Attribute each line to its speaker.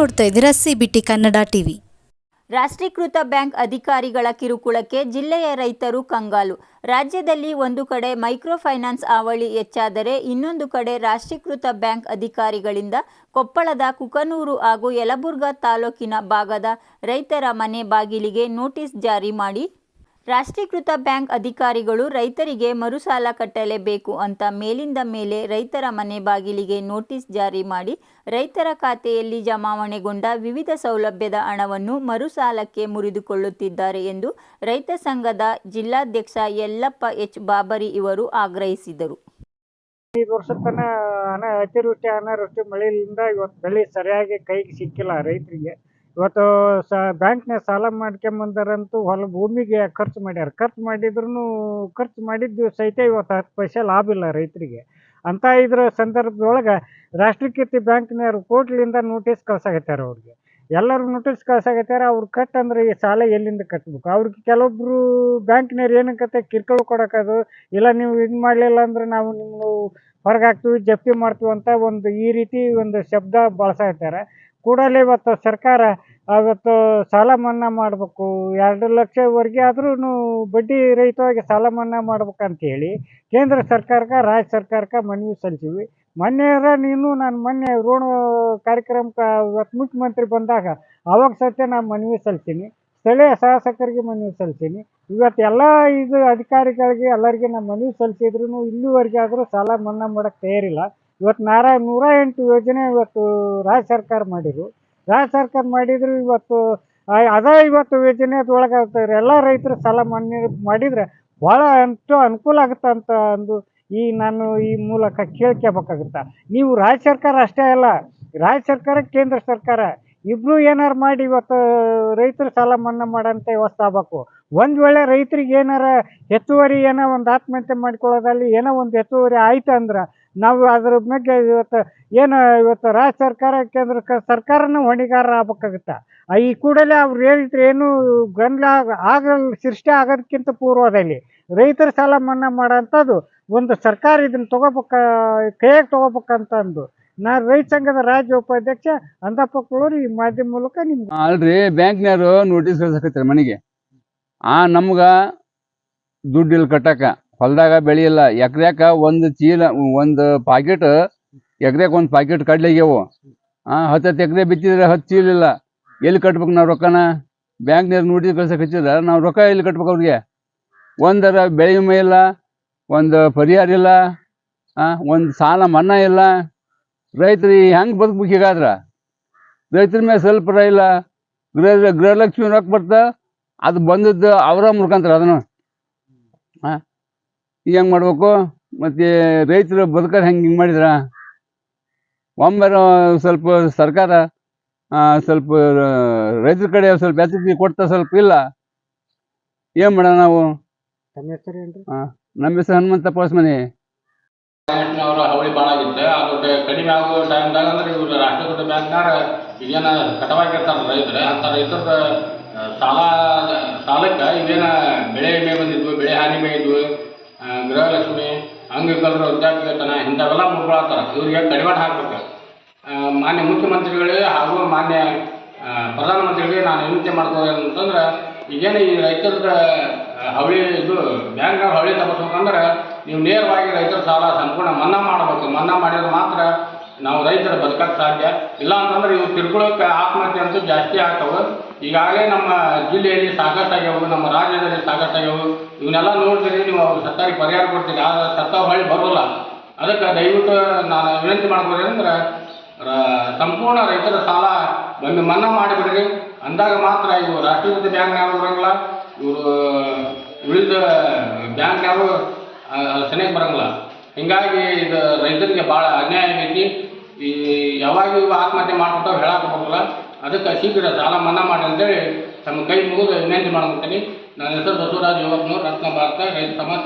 Speaker 1: ನೋಡ್ತಾ ಇದ್ದೀರಾ CBT Kannada TV
Speaker 2: ರಾಷ್ಟ್ರೀಕೃತ ಬ್ಯಾಂಕ್ ಅಧಿಕಾರಿಗಳ ಕಿರುಕುಳಕ್ಕೆ ಜಿಲ್ಲೆಯ ರೈತರು ಕಂಗಾಲು. ರಾಜ್ಯದಲ್ಲಿ ಒಂದು ಕಡೆ ಮೈಕ್ರೋ ಫೈನಾನ್ಸ್ ಹಾವಳಿ ಹೆಚ್ಚಾದರೆ ಇನ್ನೊಂದು ಕಡೆ ರಾಷ್ಟ್ರೀಕೃತ ಬ್ಯಾಂಕ್ ಅಧಿಕಾರಿಗಳಿಂದ ಕೊಪ್ಪಳದ ಕುಕನೂರು ಹಾಗೂ ಯಲಬುರ್ಗಾ ತಾಲೂಕಿನ ಭಾಗದ ರೈತರ ಮನೆ ಬಾಗಿಲಿಗೆ ನೋಟಿಸ್ ಜಾರಿ ಮಾಡಿ ರಾಷ್ಟ್ರೀಕೃತ ಬ್ಯಾಂಕ್ ಅಧಿಕಾರಿಗಳು ರೈತರಿಗೆ ಮರುಸಾಲ ಕಟ್ಟಲೇಬೇಕು ಅಂತ ಮೇಲಿಂದ ಮೇಲೆ ರೈತರ ಮನೆ ಬಾಗಿಲಿಗೆ ನೋಟಿಸ್ ಜಾರಿ ಮಾಡಿ ರೈತರ ಖಾತೆಯಲ್ಲಿ ಜಮಾವಣೆಗೊಂಡ ವಿವಿಧ ಸೌಲಭ್ಯದ ಹಣವನ್ನು ಮರುಸಾಲಕ್ಕೆ ಮುರಿದುಕೊಳ್ಳುತ್ತಿದ್ದಾರೆ ಎಂದು ರೈತ ಸಂಘದ ಜಿಲ್ಲಾಧ್ಯಕ್ಷ ಯಲ್ಲಪ್ಪ ಎಚ್ ಬಾಬರಿ ಇವರು ಆಗ್ರಹಿಸಿದರು.
Speaker 3: ಐದು ವರ್ಷ ತನ ಅನ ಅತಿವೃಷ್ಟಿ, ಅನಾವೃಷ್ಟಿ ಮಳೆಯಿಂದ ಇವತ್ತು ಬೆಳೆ ಸರಿಯಾಗಿ ಕೈಗೆ ಸಿಕ್ಕಿಲ್ಲ ರೈತರಿಗೆ. ಇವತ್ತು ಸ ಬ್ಯಾಂಕ್ನಾಗ ಸಾಲ ಮಾಡ್ಕೊಂಬಂದಾರಂತೂ ಹೊಲ ಭೂಮಿಗೆ ಖರ್ಚು ಮಾಡ್ಯಾರ. ಖರ್ಚು ಮಾಡಿದ್ರು ಖರ್ಚು ಮಾಡಿದ್ದು ಸಹಿತ ಇವತ್ತು ಹತ್ತು ಪೈಸೆ ಲಾಭ ಇಲ್ಲ ರೈತರಿಗೆ. ಅಂತ ಇದ್ರ ಸಂದರ್ಭದೊಳಗೆ ರಾಷ್ಟ್ರೀಕೃತಿ ಬ್ಯಾಂಕ್ನವ್ರು ಕೋರ್ಟ್ಲಿಂದ ನೋಟಿಸ್ ಕಳ್ಸಾಕತ್ಯಾರ ಅವ್ರಿಗೆ. ಎಲ್ಲರೂ ನೋಟಿಸ್ ಕಳ್ಸಾಕತ್ಯಾರ, ಅವ್ರು ಕಟ್ ಅಂದ್ರೆ ಈ ಸಾಲ ಎಲ್ಲಿಂದ ಕಟ್ಬೇಕು? ಅವ್ರಿಗೆ ಕೆಲವೊಬ್ರು ಬ್ಯಾಂಕ್ನವ್ರು ಏನಕ್ಕತ್ತೆ ಕಿರ್ಕೊಳ್ ಕೊಡೋಕ್ಕದು ಇಲ್ಲ ನೀವು ಇದು ಮಾಡಲಿಲ್ಲ ಅಂದ್ರೆ ನಾವು ನಿಮ್ಮ ಹೊರಗೆ ಹಾಕ್ತೀವಿ, ಜಪ್ತಿ ಮಾಡ್ತೀವಿ ಅಂತ ಒಂದು ಈ ರೀತಿ ಒಂದು ಶಬ್ದ ಬಳಸಾಕತ್ಯಾರ. ಕೂಡಲೇ ಇವತ್ತು ಸರ್ಕಾರ ಅವತ್ತು ಸಾಲ ಮನ್ನಾ ಮಾಡಬೇಕು. ಎರಡು ಲಕ್ಷವರೆಗೆ ಆದ್ರೂ ಬಡ್ಡಿ ರಹಿತವಾಗಿ ಸಾಲ ಮನ್ನಾ ಮಾಡ್ಬೇಕಂತೇಳಿ ಕೇಂದ್ರ ಸರ್ಕಾರಕ್ಕೆ, ರಾಜ್ಯ ಸರ್ಕಾರಕ್ಕೆ ಮನವಿ ಸಲ್ಲಿಸಿವಿ ಮೊನ್ನೆರ ನೀನು ನಾನು ಮೊನ್ನೆ ಋಣ ಕಾರ್ಯಕ್ರಮಕ್ಕೆ ಇವತ್ತು ಮುಖ್ಯಮಂತ್ರಿ ಬಂದಾಗ ಅವಾಗ ಸತ್ಯ ನಾನು ಮನವಿ ಸಲ್ಲಿಸ್ತೀನಿ ಸ್ಥಳೀಯ ಶಾಸಕರಿಗೆ ಮನವಿ ಸಲ್ಲಿಸ್ತೀನಿ ಇವತ್ತು ಎಲ್ಲ ಇದು ಅಧಿಕಾರಿಗಳಿಗೆ ಎಲ್ಲರಿಗೆ ನಾನು ಮನವಿ ಸಲ್ಲಿಸಿದ್ರು ಇಲ್ಲಿವರೆಗೆ ಆದರೂ ಸಾಲ ಮನ್ನಾ ಮಾಡೋಕ್ಕೆ ತಯಾರಿಲ್ಲ. ಇವತ್ತು ನಾರ ನೂರ ಎಂಟು ಯೋಜನೆ ಇವತ್ತು ರಾಜ್ಯ ಸರ್ಕಾರ ಮಾಡಿದ್ರು. ರಾಜ್ಯ ಸರ್ಕಾರ ಮಾಡಿದ್ರು ಇವತ್ತು ಅದ ಇವತ್ತು ಯೋಜನೆ ಒಳಗಾಗ್ತಾರೆ ಎಲ್ಲ ರೈತರು ಸಾಲ ಮನ್ನ ಮಾಡಿದರೆ ಭಾಳ ಅಂತ ಅನುಕೂಲ ಆಗುತ್ತೆ ಅಂತ ಅಂದು ಈ ನಾನು ಈ ಮೂಲಕ ಕೇಳ್ಕೋಬೇಕಾಗುತ್ತೆ. ನೀವು ರಾಜ್ಯ ಸರ್ಕಾರ ಅಷ್ಟೇ ಅಲ್ಲ, ರಾಜ್ಯ ಸರ್ಕಾರ, ಕೇಂದ್ರ ಸರ್ಕಾರ, ಇಬ್ರು ಏನಾರು ಮಾಡಿ ಇವತ್ತು ರೈತರು ಸಾಲ ಮನ್ನಾ ಮಾಡೋಂಥ ವ್ಯವಸ್ಥೆ ಆಗ್ಬೇಕು. ಒಂದು ವೇಳೆ ರೈತರಿಗೆ ಏನಾರ ಹೆಚ್ಚುವರಿ ಏನೋ ಒಂದು ಆತ್ಮಹತ್ಯೆ ಮಾಡ್ಕೊಳ್ಳೋದಲ್ಲಿ ಏನೋ ಒಂದು ಹೆಚ್ಚುವರಿ ಆಯ್ತು ಅಂದ್ರೆ ನಾವು ಅದ್ರ ಬಗ್ಗೆ ಇವತ್ತು ಏನು ಇವತ್ತು ರಾಜ್ಯ ಸರ್ಕಾರ, ಕೇಂದ್ರ ಸರ್ಕಾರನೂ ಹೊಣೆಗಾರರ ಹೊಣೆಗಾರ ಆಗ್ಬೇಕಾಗುತ್ತೆ ಈ ಕೂಡಲೇ ಅವ್ರು ಹೇಳಿದ್ರೆ ಏನು ಗೊಂದಲ ಆಗಲ್ಲ ಸೃಷ್ಟಿ ಆಗೋದಕ್ಕಿಂತ ಪೂರ್ವದಲ್ಲಿ ರೈತರ ಸಾಲ ಮನ್ನಾ ಮಾಡೋಂಥದ್ದು ಒಂದು ಸರ್ಕಾರ ಇದನ್ನ ತೊಗೋಬೇಕ, ಕೈಯಾಗಿ ತೊಗೋಬೇಕಂತಂದು. ನಾ ರೈತ ಸಂಘದ ರಾಜ್ಯ ಉಪಾಧ್ಯಕ್ಷ ಅಂದಪ್ಪಕ್ಕಳೂರು ಈ ಮಾಧ್ಯಮ ಮೂಲಕ ನಿಮ್ಗೆ
Speaker 4: ಅಲ್ರಿ ಬ್ಯಾಂಕ್ನವರು ನೋಟಿಸ್ ಕಳ್ಸಕತ್ತಾರೆ ಮನೆಗೆ. ಆ, ನಮ್ಗೆ ದುಡ್ಡು ಇಲ್ಲಿ ಕಟ್ಟಕ. ಹೊಲ್ದಾಗ ಇಲ್ಲ ಎಕರೆಕ ಒಂದು ಚೀಲ, ಒಂದು ಪಾಕೆಟ್, ಎಕರೆಕ ಒಂದು ಪಾಕೆಟ್ ಕಡ್ಲೆಗೆವು ಆ ಹತ್ತು ಎಕರೆ ಬಿತ್ತಿದ್ರೆ ಹತ್ತು ಚೀಲ ಇಲ್ಲ. ಎಲ್ಲಿ ಕಟ್ಬೇಕು ನಾವು ರೊಕ್ಕನ? ಬ್ಯಾಂಕ್ನವ್ರು ನೋಟಿಸ್ ಕಳ್ಸಕ್ ಹಚ್ಚಿದ್ರೆ ನಾವು ರೊಕ್ಕ ಎಲ್ಲಿ ಕಟ್ಬೇಕು ಅವ್ರಿಗೆ? ಒಂದರ ಬೆಳೆ ವಿಮೆ ಇಲ್ಲ, ಒಂದು ಪರಿಹಾರ ಇಲ್ಲ ಒಂದು ಸಾಲ ಮನ್ನಾ ಇಲ್ಲ. ರೈತರು ಹೆಂಗೆ ಬದುಕ್ಬೇಕು ಹೀಗಾದ್ರ? ರೈತರ ಮೇಲೆ ಸ್ವಲ್ಪ ಇಲ್ಲ. ಗೃಹ, ಗೃಹಲಕ್ಷ್ಮಿ ರೊಕ್ಕ ಬರ್ತಾ, ಅದು ಬಂದದ್ದು ಅವರ ಮುರ್ಕಂತಾರೆ ಅದನ್ನು. ಹಾಂ ಈಗ ಹೆಂಗೆ ಮಾಡ್ಬೇಕು? ಮತ್ತು ರೈತರು ಬದುಕೋದು ಹೆಂಗ್ ಹಿಂಗ್ ಮಾಡಿದ್ರ? ಒಮ್ಮೆ ಸ್ವಲ್ಪ ಸರ್ಕಾರ ಸ್ವಲ್ಪ ರೈತರ ಕಡೆ ಸ್ವಲ್ಪ ಎಚ್ಚರಿಕೆ ಕೊಡ್ತಾ ಸ್ವಲ್ಪ ಇಲ್ಲ. ಏನು ಮಾಡ ನಾವು? ನಮ್ಮ ಹೆಸರು ಹನುಮಂತ ಪೋಸ್ಮನಿ
Speaker 5: ಅವರ ಅವಳಿ ಭಾಳ ಆಗಿತ್ತು. ಅದು ಕಡಿಮೆ ಆಗೋ ಟೈಮ್ದಾಗ ಅಂದ್ರೆ ಇವ್ರು ರಾಷ್ಟ್ರೀಕೃತ ಬ್ಯಾಂಕ್ನಾರ ಈಗೇನ ಕಟವಾಗಿರ್ತಾರ ರೈತರು ಅಂತ ರೈತರದ ಸಾಲ ಸಾಲಕ್ಕೆ ಇದೇನ ಬೆಳೆ ವಿಮೆ ಬಂದಿದ್ವು ಬೆಳೆ ಹಾನಿ ಇದ್ವು ಗೃಹಲಕ್ಷ್ಮಿ ಅಂಗವಿಕಲರ ವೃದ್ಧಾಪ್ಯವೇತನ ಇಂಥವೆಲ್ಲ ಮುಗ್ಕೊಳತ್ತಾರ ಇವ್ರಿಗೆ ಕಡಿವಾಣ ಹಾಕ್ಬೇಕು. ಮಾನ್ಯ ಮುಖ್ಯಮಂತ್ರಿಗಳಿಗೆ ಹಾಗೂ ಮಾನ್ಯ ಪ್ರಧಾನಮಂತ್ರಿಗಳಿಗೆ ನಾನು ವಿನಂತಿ ಮಾಡ್ತೇವೆ ಅಂತಂದ್ರೆ, ಈಗೇನು ಈ ರೈತರ ಹವಳಿ ಇದು ಬ್ಯಾಂಕ್ನಾಗ ಹವಳಿ ತಪ್ಪಿಸ್ಬೇಕಂದ್ರೆ, ನೀವು ನೇರವಾಗಿ ರೈತರ ಸಾಲ ಸಂಪೂರ್ಣ ಮನ್ನಾ ಮಾಡಬೇಕು. ಮನ್ನಾ ಮಾಡಿದ್ರೆ ಮಾತ್ರ ನಾವು ರೈತರ ಬದುಕಕ್ಕೆ ಸಾಧ್ಯ. ಇಲ್ಲ ಅಂತಂದ್ರೆ ಇವು ತಿರ್ಕೊಳ್ಳೋಕೆ ಆತ್ಮಹತ್ಯೆ ಅಂತೂ ಜಾಸ್ತಿ ಆಗ್ತವೆ. ಈಗಾಗಲೇ ನಮ್ಮ ಜಿಲ್ಲೆಯಲ್ಲಿ ಸಾಕಷ್ಟಾಗ್ಯವು, ನಮ್ಮ ರಾಜ್ಯದಲ್ಲಿ ಸಾಕಷ್ಟಾಗ್ಯವು. ಇವನ್ನೆಲ್ಲ ನೋಡ್ತೀರಿ ನೀವು ಅವ್ರು ಸತ್ತಾಗಿ ಪರಿಹಾರ ಕೊಡ್ತೀರಿ. ಆದರೆ ಸತ್ತ ಹೊಳ್ಳಿ ಬರೋಲ್ಲ. ಅದಕ್ಕೆ ದಯವಿಟ್ಟು ನಾನು ವಿನಂತಿ ಮಾಡ್ಬೋದು ಅಂದ್ರೆ ಸಂಪೂರ್ಣ ರೈತರ ಸಾಲ ಒಮ್ಮೆ ಮನ್ನಾ ಮಾಡಿಬಿಡ್ರಿ. ಅಂದಾಗ ಮಾತ್ರ ಇವು ರಾಷ್ಟ್ರೀಕೃತ ಬ್ಯಾಂಕ್ನಾರು ಬರೋಂಗಿಲ್ಲ. ಇವರು ಉಳಿದ ಬ್ಯಾಂಕ್ನಾರು ಸನಿಯಕ್ಕೆ ಬರಂಗಿಲ್ಲ. ಹಿಂಗಾಗಿ ಇದು ರೈತರಿಗೆ ಭಾಳ ಅನ್ಯಾಯ ಆಗೈತಿ. ಈ ಯಾವಾಗ ಇವು ಆತ್ಮಹತ್ಯೆ ಮಾಡ್ಕೊತಾವ ಹೇಳಕ್ಕೆ ಬರೋಲ್ಲ ಅದಕ್ಕೆ ಶೀಘ್ರ ಸಾಲ ಮನ್ನಾ ಮಾಡಿ ಅಂತೇಳಿ ತಮ್ಮ ಕೈ ಮುಗಿದು ವಿನಂತಿ ಮಾಡ್ಕೊತೀನಿ ನನ್ನ ಹೆಸರು ಬಸವರಾಜ್ ಯುವಕನೂರು ರತ್ನ ಭಾರತ ರೈತ ಸಮಾಜ.